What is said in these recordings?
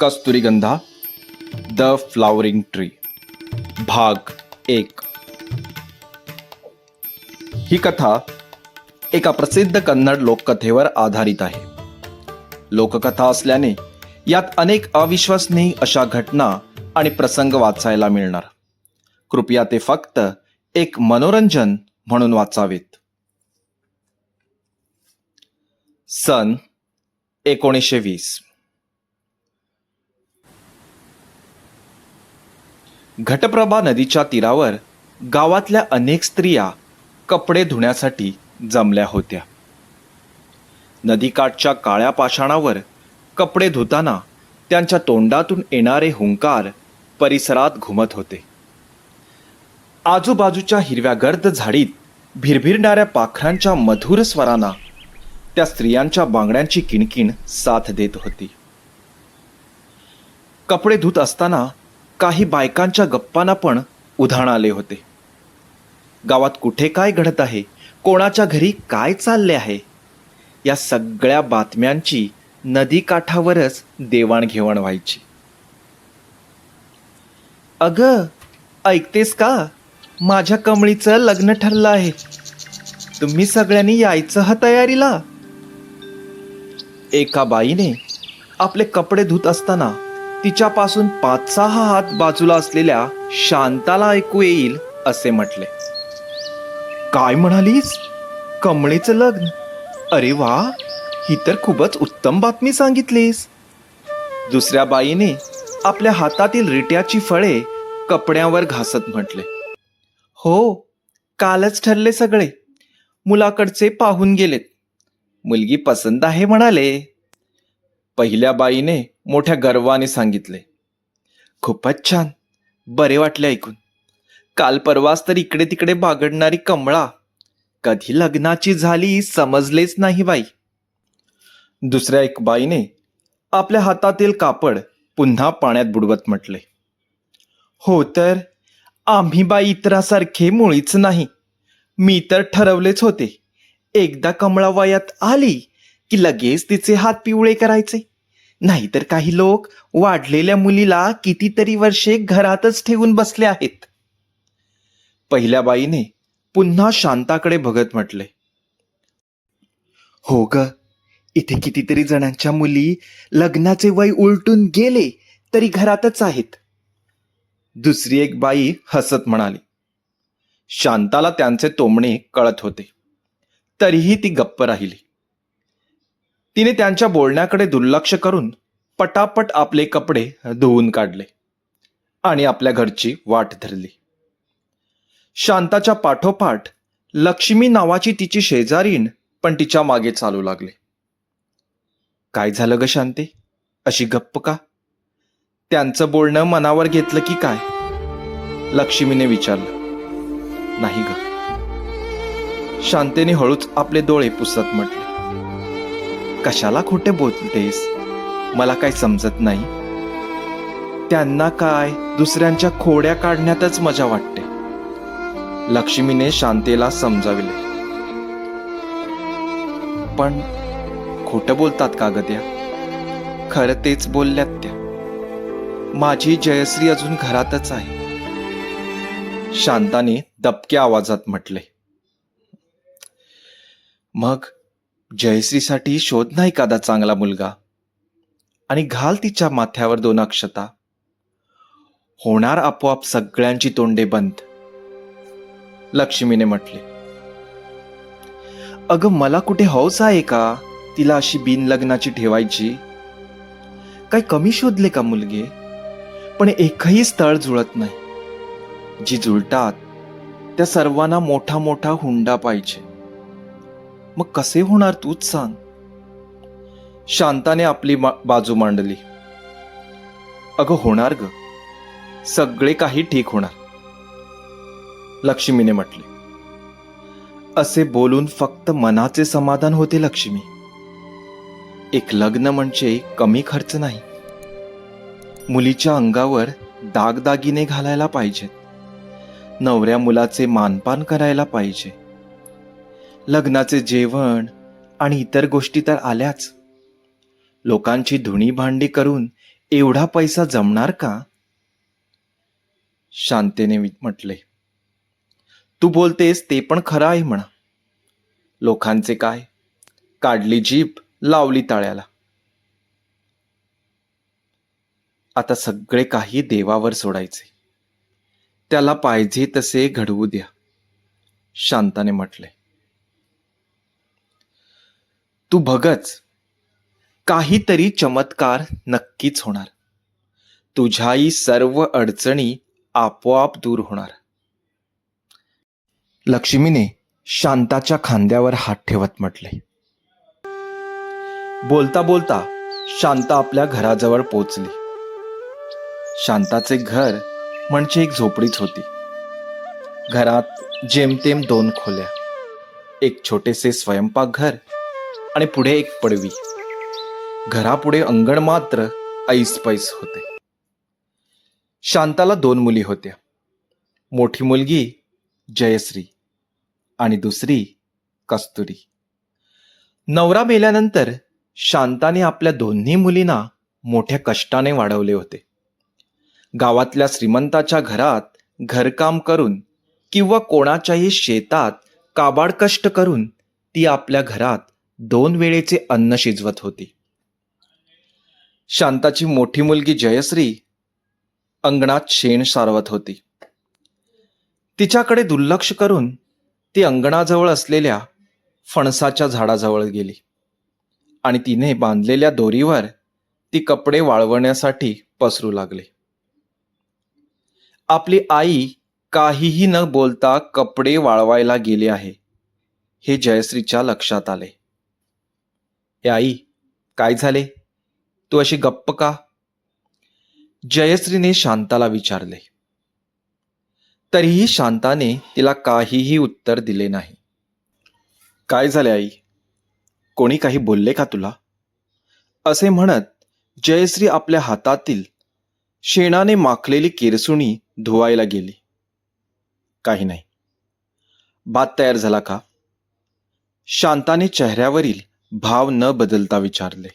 कस्तुरीगंधा the flowering tree भाग एक. ही कथा एका प्रसिद्ध कन्नड लोककथेवर आधारित आहे. लोककथा असल्याने यात अनेक अविश्वसनीय अशा घटना आणि प्रसंग वाचायला मिळणार. कृपया ते फक्त एक मनोरंजन म्हणून वाचावेत. सन एकोणीसशे वीस. घटप्रभा नदीच्या तीरावर गावातल्या अनेक स्त्रिया कपडे धुण्यासाठी जमल्या होत्या. नदीकाठच्या काळ्या पाषाणावर कपडे धुताना त्यांच्या तोंडातून येणारे हुंकार परिसरात घुमत होते. आजूबाजूच्या हिरव्या गर्द झाडीत भिरभिरणाऱ्या पाखरांच्या मधुर स्वरांना त्या स्त्रियांच्या बांगड्यांची किणकिण साथ देत होती. कपडे धुत असताना काही बायकांच्या गप्पांना पण उधाण आले होते. गावात कुठे काय घडत आहे? कोणाच्या घरी काय चालले आहे? या सगळ्या बातम्यांची नदीकाठावरच देवाणघेवाण व्हायची. अग ऐकतेस का? माझ्या कमळीचं लग्न ठरलं आहे. तुम्ही सगळ्यांनी यायचं हा तयारीला? एका बाईने आपले कपडे धुत असताना तिच्यापासून पाच सहा हात बाजूला असलेल्या शांताला ऐकू येईल असे म्हटले. काय म्हणालीस? कमळेचं लग्न? अरे वा! ही तर खूपच उत्तम बातमी सांगितलीस. दुसऱ्या बाईने आपल्या हातातील रिट्याची फळे कपड्यावर घासत म्हटले. हो कालच ठरले सगळे. मुलाकडचे पाहून गेलेत. मुलगी पसंत आहे म्हणाले. पहिल्या बाईने मोठ्या गर्वाने सांगितले खूपच छान. बरे वाटले ऐकून. काल परवाच तर इकडे तिकडे बागडणारी कमळा. कधी लग्नाची झाली समजलेच नाही बाई. दुसऱ्या एक बाईने आपल्या हातातील कापड पुन्हा पाण्यात बुडवत म्हटले हो तर आम्ही बाई इतरासारखे मुळीच नाही. मी तर ठरवलेच होते. एकदा कमळा वयात आली की लगेच तिचे हात पिवळे करायचे. नाहीतर काही लोक वाढलेल्या मुलीला कितीतरी वर्षे घरातच ठेवून बसले आहेत. पहिल्या बाईने पुन्हा शांताकडे बघत म्हटले. हो ग इथे कितीतरी जणांच्या मुली लग्नाचे वय उलटून गेले तरी घरातच आहेत. दुसरी एक बाई हसत म्हणाली. शांताला त्यांचे तोमणे कळत होते. तरीही ती गप्प राहिली. तिने त्यांच्या बोलण्याकडे दुर्लक्ष करून पटापट आपले कपडे धुवून काढले आणि आपल्या घरची वाट धरली. शांताच्या पाठोपाठ लक्ष्मी नावाची तिची शेजारीण पण तिच्यामागे चालू लागले. काय झालं ग शांते? अशी गप्प का? त्यांचं बोलणं मनावर घेतलं की काय? लक्ष्मीने विचारलं. नाही ग. शांतेने हळूच आपले डोळे पुसत म्हटले. कशाला खोटे बोलतेस? मला काय समजत नाही. त्यांना काय? दुसऱ्यांच्या खोड्या काढण्यातच मजा वाटते. लक्ष्मीने शांतेला समजाविले. पण खोटं बोलतात का ग त्या? खरं तेच बोलल्यात त्या. माझी जयश्री अजून घरातच आहे. शांताने दबक्या आवाजात म्हटले. मग जयश्रीसाठी शोध नाही एखादा चांगला मुलगा? आणि घाल तिच्या माथ्यावर दोन अक्षता. होणार आपोआप सगळ्यांची तोंडे बंद. लक्ष्मीने म्हटले अगं मला कुठे हौस आहे का तिला अशी बिन लग्नाची ठेवायची? काय कमी शोधले का मुलगे? पण एकही स्थळ जुळत नाही. जी जुळतात त्या सर्वांना मोठा मोठा हुंडा पाहिजे. मग कसे होणार तूच सांग. शांताने आपली मा- बाजू मांडली. अगं होणार ग. सगळे काही ठीक होणार. लक्ष्मीने म्हटले. असे बोलून फक्त मनाचे समाधान होते लक्ष्मी. एक लग्न म्हणजे कमी खर्च नाही. मुलीच्या अंगावर दागदागिने घालायला पाहिजेत. नवऱ्या मुलाचे मानपान करायला पाहिजे. लग्नाचे जेवण आणि इतर गोष्टी तर आल्याच. लोकांची धुणी भांडी करून एवढा पैसा जमणार का? शांतेने म्हटले. तू बोलतेस ते पण खरं आहे म्हणा. लोकांचे काय? काढली जीप लावली ताळ्याला. आता सगळे काही देवावर सोडायचे. त्याला पाहिजे तसे घडवू द्या शांताने म्हटले. तू बघच. काहीतरी चमत्कार नक्कीच होणार. तुझ्याही सर्व अडचणी आपोआप दूर होणार. लक्ष्मीने शांताच्या खांद्यावर हात ठेवत म्हटले. बोलता बोलता शांता आपल्या घराजवळ पोचली. शांताचे घर म्हणजे एक झोपडीच होती. घरात जेमतेम दोन खोल्या एक छोटेसे स्वयंपाकघर आणि पुढे एक पडवी. घरापुढे अंगण मात्र ऐसपैस होते. शांताला दोन मुली होत्या. मोठी मुलगी जयश्री आणि दुसरी कस्तुरी. नवरा मेल्यानंतर शांताने आपल्या दोन्ही मुलींना मोठ्या कष्टाने वाढवले होते. गावातल्या श्रीमंताच्या घरात घरकाम करून किंवा कोणाच्याही शेतात काबाड कष्ट करून ती आपल्या घरात दोन वेळेचे अन्न शिजवत होती. शांताची मोठी मुलगी जयश्री अंगणात शेण सारवत होती. तिच्याकडे दुर्लक्ष करून ती अंगणाजवळ असलेल्या फणसाच्या झाडाजवळ गेली आणि तिने बांधलेल्या दोरीवर ती कपडे वाळवण्यासाठी पसरू लागले. आपली आई काहीही न बोलता कपडे वाळवायला गेले आहे हे जयश्रीच्या लक्षात आले. हे आई काय झाले? तू अशी गप्प का? जयश्रीने शांताला विचारले. तरीही शांताने तिला काहीही उत्तर दिले नाही. काय झाले आई? कोणी काही बोलले का तुला? असे म्हणत जयश्री आपल्या हातातील शेणाने माखलेली केरसुणी धुवायला गेली. काही नाही. भात तयार झाला का? शांताने चेहऱ्यावरील भाव न बदलता विचारले.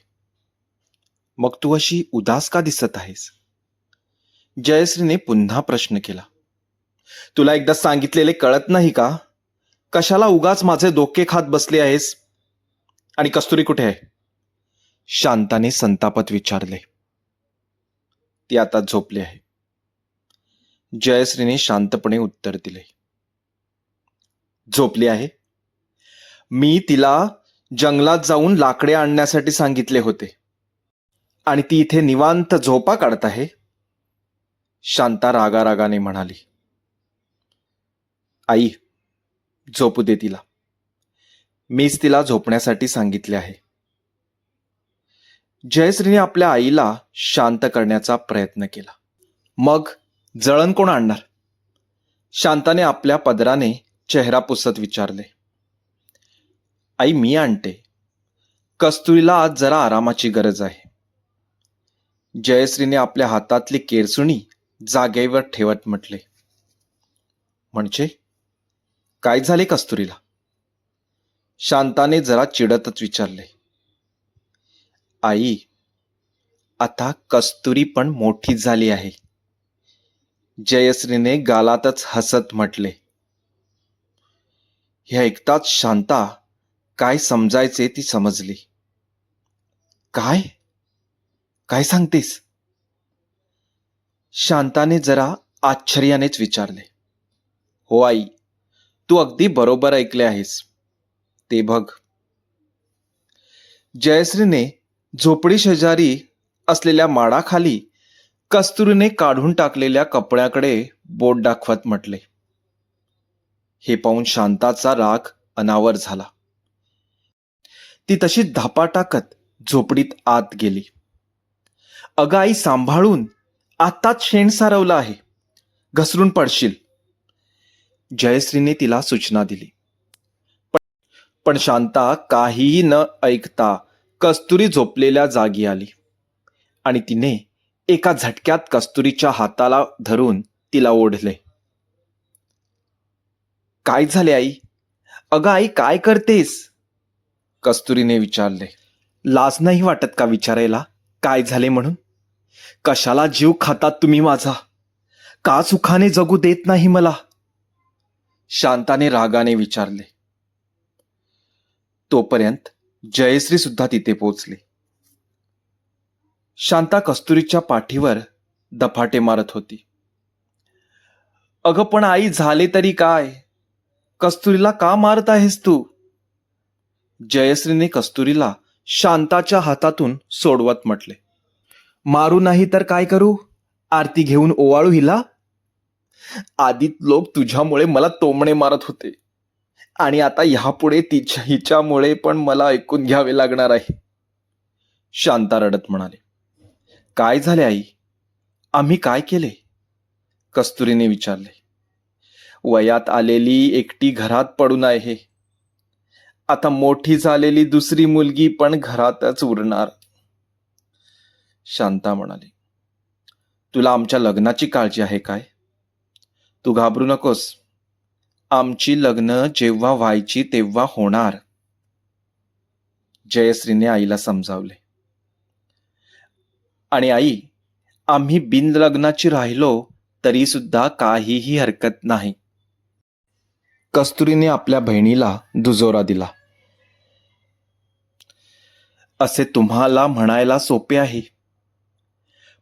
मग तू अशी उदास का दिसत आहेस? जयश्रीने पुन्हा प्रश्न केला. तुला एकदा सांगितलेले कळत नाही का? कशाला उगाच माझे डोके खात बसले आहेस? आणि कस्तुरी कुठे आहे? शांताने संतापत विचारले. ती आता झोपली आहे. जयश्रीने शांतपणे उत्तर दिले. झोपली आहे? मी तिला जंगलात जाऊन लाकडे आणण्यासाठी सांगितले होते. आणि ती इथे निवांत झोपा काढत आहे. शांता रागारागाने म्हणाली आई झोपू दे तिला. मीच तिला झोपण्यासाठी सांगितले आहे. जयश्रीने आपल्या आईला शांत करण्याचा प्रयत्न केला. मग जळण कोण आणणार? शांताने आपल्या पदराने चेहरा पुसत विचारले. आई मी आणते. कस्तुरीला आज जरा आरामाची गरज आहे. जयश्रीने आपल्या हातातली केरसुणी जागेवर ठेवत म्हटले. म्हणजे? काय झाले कस्तुरीला? शांताने जरा चिडतच विचारले. आई आता कस्तुरी पण मोठी झाली आहे. जयश्रीने गालातच हसत म्हटले. हे ऐकताच शांता काय समजायचे ती समजली. काय? काय सांगतेस? शांताने जरा आश्चर्यानेच विचारले. हो आई तू अगदी बरोबर ऐकले आहेस. ते बघ. जयश्रीने झोपडी शेजारी असलेल्या माडाखाली कस्तुरीने काढून टाकलेल्या कपड्याकडे बोट दाखवत म्हटले. हे पाहून शांताचा राग अनावर झाला. ती तशी धापा टाकत झोपडीत आत गेली. अगं आई सांभाळून आताच शेण सारवलं आहे. घसरून पडशील. जयश्रीने तिला सूचना दिली. पण- पण शांता काहीही न ऐकता कस्तुरी झोपलेल्या जागी आली. आणि तिने एका झटक्यात कस्तुरीच्या हाताला धरून तिला ओढले. काय झाले आई? अगं आई काय करतेस? कस्तुरीने विचारले लाज नाही वाटत का विचारायला? काय झाले म्हणून? कशाला जीव खातात तुम्ही माझा? का सुखाने जगू देत नाही मला? शांताने रागाने विचारले. तोपर्यंत जयश्री सुद्धा तिथे पोचली. शांता कस्तुरीच्या पाठीवर दफाटे मारत होती. अगं पण आई झाले तरी काय? कस्तुरीला का मारत आहेस तू? जयश्रीने कस्तुरीला शांताच्या हातातून सोडवत म्हटले. मारू नाही तर काय करू? आरती घेऊन ओवाळू हिला? आधीत लोक तुझ्यामुळे मला तोमणे मारत होते. आणि आता ह्यापुढे तिच्या हिच्यामुळे पण मला ऐकून घ्यावे लागणार आहे. शांता रडत म्हणाले. काय झाले आई? आम्ही काय केले? कस्तुरीने विचारले. वयात आलेली एकटी घरात पडून आहे आता मोठी झालेली दुसरी मुलगी पण घरातच उरणार. शांता म्हणाली तुला आमच्या लग्नाची काळजी आहे काय? तू घाबरू नकोस. आमची लग्न जेव्हा व्हायची तेव्हा होणार. जयश्रीने आईला समजावले आणि आई आम्ही बिन लग्नाची राहिलो तरी सुद्धा काहीही हरकत नाही. कस्तुरीने आपल्या बहिणीला दुजोरा दिला. असे तुम्हाला म्हणायला सोपे आहे.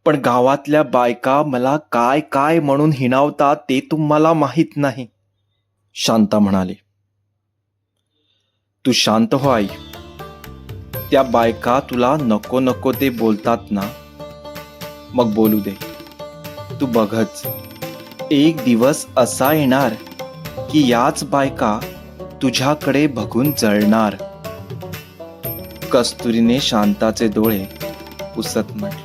पण गावातल्या बायका मला काय काय म्हणून हिणावतात ते तुम्हाला माहीत नाही शांता म्हणाले. तू शांत हो आई. त्या बायका तुला नको नको ते बोलतात ना. मग बोलू दे. तू बघच. एक दिवस असा येणार की याच बायका तुझ्याकडे बघून जळणार. कस्तुरीने शांताचे डोळे पुसत म्हटले.